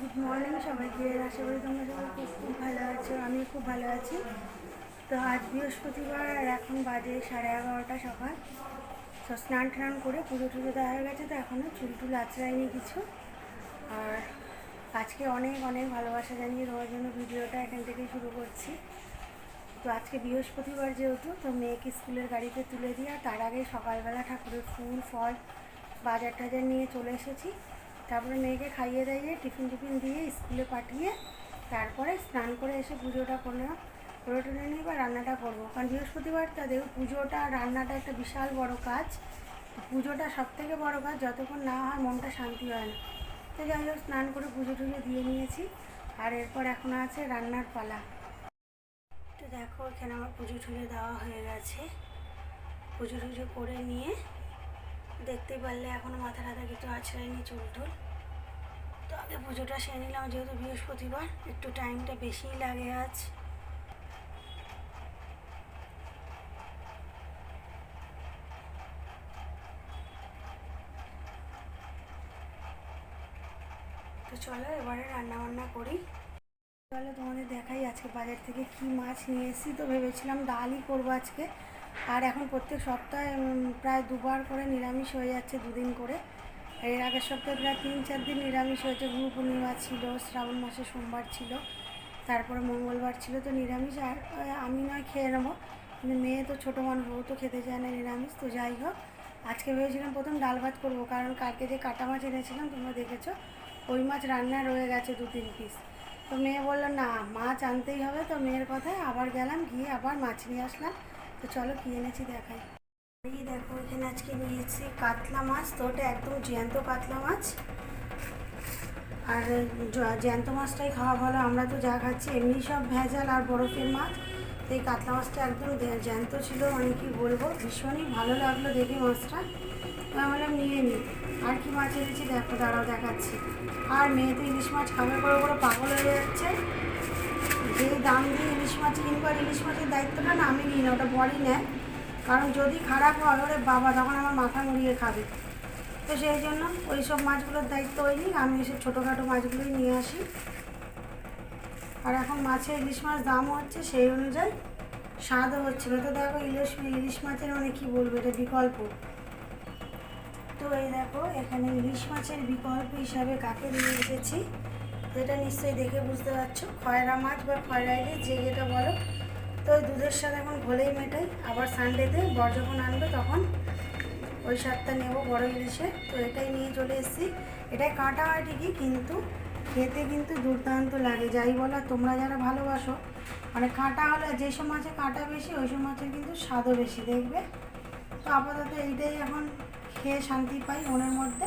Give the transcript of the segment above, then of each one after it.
Good morning সবাইকে। আশা করি তোমরা সবাই খুব ভালো আছো আমি খুব ভালো আছি। তো আজ বৃহস্পতিবার এখন বাজে সাড়ে এগারোটা সকাল। তো স্নান টান করে পুজো টুজো দেওয়া হয়ে গেছে, তো এখনও চুল টুল আঁচড়াইনি কিছু। আর আজকে অনেক অনেক ভালোবাসা জানিয়ে দেওয়ার জন্য ভিডিওটা এখান থেকেই শুরু করছি। তো আজকে বৃহস্পতিবার যেহেতু, তো মেয়েকে স্কুলের গাড়িতে তুলে দিয়ে আর তার আগে সকালবেলা ঠাকুরের ফুল, ফল, বাজার টাজার নিয়ে চলে এসেছি। তারপরে মেয়েকে খাইয়ে দাইয়ে টিফিন টিফিন দিয়ে স্কুলে পাঠিয়ে তারপরে স্নান করে এসে পুজোটা করলাম। করে টুলে নিয়ে এবার রান্নাটা করব। কারণ বৃহস্পতিবার তাদের পুজোটা, রান্নাটা একটা বিশাল বড় কাজ। পুজোটা সব থেকে বড় কাজ, যতক্ষণ না হয় মনটা শান্তি হয় না। তো যাই হোক, স্নান করে পুজো টুজো দিয়ে নিয়েছি। আর এরপর এখন আছে রান্নার পালা। তো দেখো, এখানে আমার পুজো টুজো দেওয়া হয়ে গেছে। পুজো টুজো করে নিয়ে দেখতেই পারলে এখনও মাথা টাথা কিছু আছড়ায়নি চুল টুল। তো আগে পুজোটা সেরে নিলাম, যেহেতু বৃহস্পতিবার, একটু টাইমটা বেশিই লাগে আজ। তো চলো এবারে রান্না বান্না করি। তাহলে তোমাদের দেখাই আজকে বাজার থেকে কি মাছ নিয়ে এসেছি, তো ভেবেছিলাম ডালই করব আজকে। আর এখন প্রত্যেক সপ্তাহে প্রায় দুবার করে নিরামিষ হয়ে যাচ্ছে দুদিন করে। এর আগের সপ্তাহে প্রায় তিন, চার দিন নিরামিষ হয়েছে। গুরু পূর্ণিমা ছিল, শ্রাবণ মাসে সোমবার ছিল, তারপরে মঙ্গলবার ছিল, তো নিরামিষ আর আমি নয়, খেয়ে নেব। কিন্তু মেয়ে তো ছোটো মানুষ ও তো খেতে চায় না নিরামিষ, তো যাই হোক। আজকে ভেবেছিলাম প্রথম ডাল ভাত করব, কারণ কালকে যে কাটা মাছ এনেছিলাম, তোমরা দেখেছ, ওই মাছ রান্না রয়ে গেছে দু, তিন পিস তো মেয়ে বলল, না, মাছ আনতেই হবে। তো মেয়ের কথায় আবার গেলাম, গিয়ে আবার মাছ নিয়ে আসলাম। তো চলো কি এনেছি দেখাই। এই দেখো, এখানে আজকে নিয়েছি কাতলা মাছ, তো ওটা একদম জ্যান্ত কাতলা মাছ। আর জ্যান্ত মাছটাই খাওয়া ভালো, আমরা তো যা খাচ্ছি, এমনি সব ভেজাল আর বরফের মাছ। তো এই কাতলা মাছটা একদম জ্যান্ত ছিল মানে কি বলব, ভীষণই ভালো লাগল দেখি মাছটা। আমি বললাম, নিয়ে নিই আর কি মাছ এনেছি, দেখো, দাঁড়াও দেখাচ্ছি। আর মেয়ে তো ইলিশ মাছ খাবার করে করে পাগল হয়ে যাচ্ছে। যে দাম দিয়ে ইলিশ মাছ কিনবো আর ইলিশ মাছের দায়িত্বটা না আমি নিই না, ওটা বড়ই নেয়। কারণ যদি খারাপ হয়, ওরে বাবা, তখন আমার মাথা মুড়িয়ে খাবে। তো সেই জন্য ওই সব মাছগুলোর দায়িত্ব ওই নিই আমি এসে ছোটোখাটো মাছগুলোই নিয়ে আসি। আর এখন মাছের ইলিশ মাছ দাম হচ্ছে সেই অনুযায়ী স্বাদও হচ্ছে না। তো দেখো ইলিশ ইলিশ মাছের মানে কী বলব, এটা বিকল্প। তো এই দেখো, এখানে ইলিশ মাছের বিকল্প হিসাবে কাকে নিয়ে এসেছি যেটা নিশ্চয়ই দেখে বুঝতে পারছ। খয়রা মাছ বা খয়রা ইলিশ, যে যেটা বলো। তো দুধের সাথে এখন ঘোলেই মেটাই। আবার সানডেতে বর যখন আনবে তখন ওই স্বাদটা নেব বড় ইলিশে। তো এটাই নিয়ে চলে এসেছি। এটাই কাঁটা হয় ঠিকই, কিন্তু খেতে কিন্তু দুর্দান্ত লাগে। যাই বলো, তোমরা যারা ভালোবাসো মানে কাঁটা হলে যেসব মাছে কাঁটা বেশি, ওই সব মাছের কিন্তু স্বাদও বেশি, দেখবে? তো আপাতত এইটাই এখন খেয়ে শান্তি পাই মনের মধ্যে।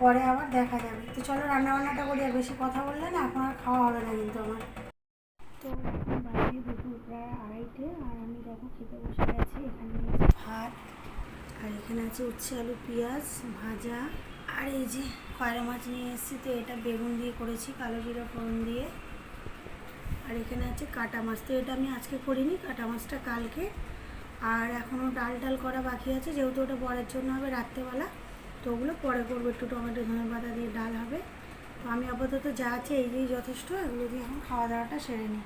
পরে আবার দেখা যাবে। তো চলো রান্না বান্নাটা করি, আর বেশি কথা বললে না এখন আর খাওয়া হবে না কিন্তু আমার। তো বাজে দুপুর প্রায় আড়াইটে, আর আমি দেখো খেতে বসে গেছি এখানে ভাত, আর এখানে আছে উচ্ছে, আলু, পেঁয়াজ, ভাজা, আর এই যে কয়রা মাছ নিয়ে এসেছি, তো এটা বেগুন দিয়ে করেছি, কালো জিরা ফোড়ন দিয়ে। আর এখানে আছে কাটা মাছ, তো এটা আমি আজকে করিনি, কাটা মাছটা কালকে। আর এখনও ডাল ডাল করা বাকি আছে, যেহেতু ওটা বরের জন্য হবে রাত্রেবেলা। তো ওগুলো পরে করব, একটু টমেটো, ধনে পাতা দিয়ে ডাল হবে। তো আমি আপাতত যা আছে এই যেই যথেষ্ট, এগুলো দিয়ে এখন খাওয়া দাওয়াটা সেরে নিই।